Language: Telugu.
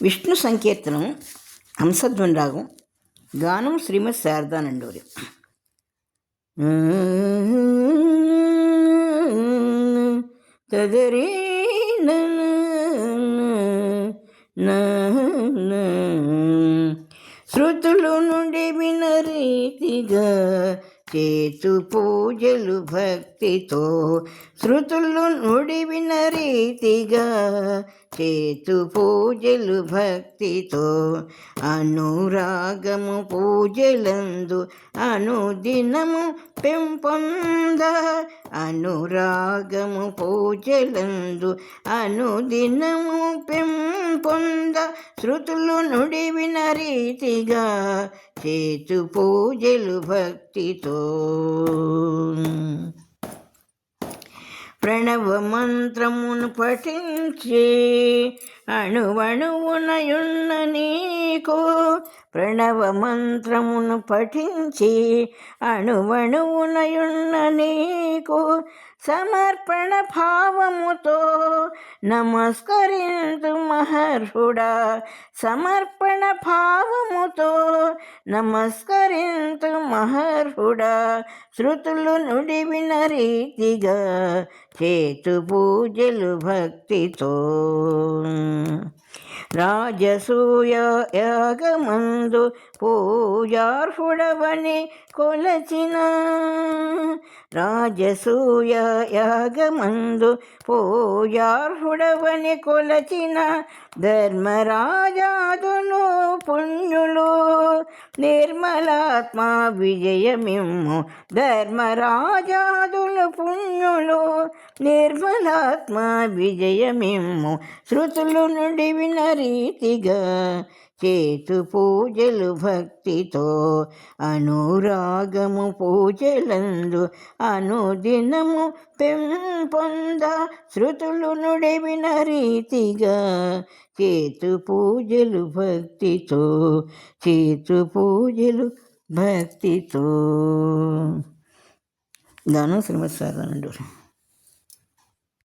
విష్ణు సంకీర్తనం హంసధ్వని రాగం గానం శ్రీమద్ శారదానండోరి తదరీ శృతులు నుండి విన రీతిగా చేతు పూజలు భక్తితో శృతులు నుడి విన రీతిగా చేతు పూజలు భక్తితో అనురాగము పూజలందు అనుదినము పెంపొంద అనురాగము పూజలందు అనుదినము పెంపొంద శృతులు నుడివిన రీతిగా చేతు పూజలు భక్తితో. ప్రణవ మంత్రమును పఠించి అణువణువునయున్న నీకు ప్రణవ మంత్రమును పఠించి అణువణువునయున్న నీకు సమర్పణ భావముతో నమస్కరించు మహర్షుడా. సమర్పణ భావముతో నమస్కరించు మహర్షుడా. శృతులు నుడి విన రీతిగా చేతు పూజలు భక్తితో. రాజసూయ యాగమందు పూజార్హుడవని కొలచిన. రాజసూయ యాగమందు పూజార్హుడవని కొలచిన ధర్మరాజాదును పుణ్యులు. నిర్మలాత్మ విజయమిమ్ము ధర్మరాజాదును పుణ్యులు నిర్మలాత్మ విజయమిమ్ము శృతులు నుండి విన రీతిగా చేతు పూజలు భక్తితో అనురాగము పూజలందు అనుదినము పెంపొంద శృతులు నుడివిన రీతిగా చేతు పూజలు భక్తితో చేతు పూజలు భక్తితో. గానం శ్రీమతి సారానండి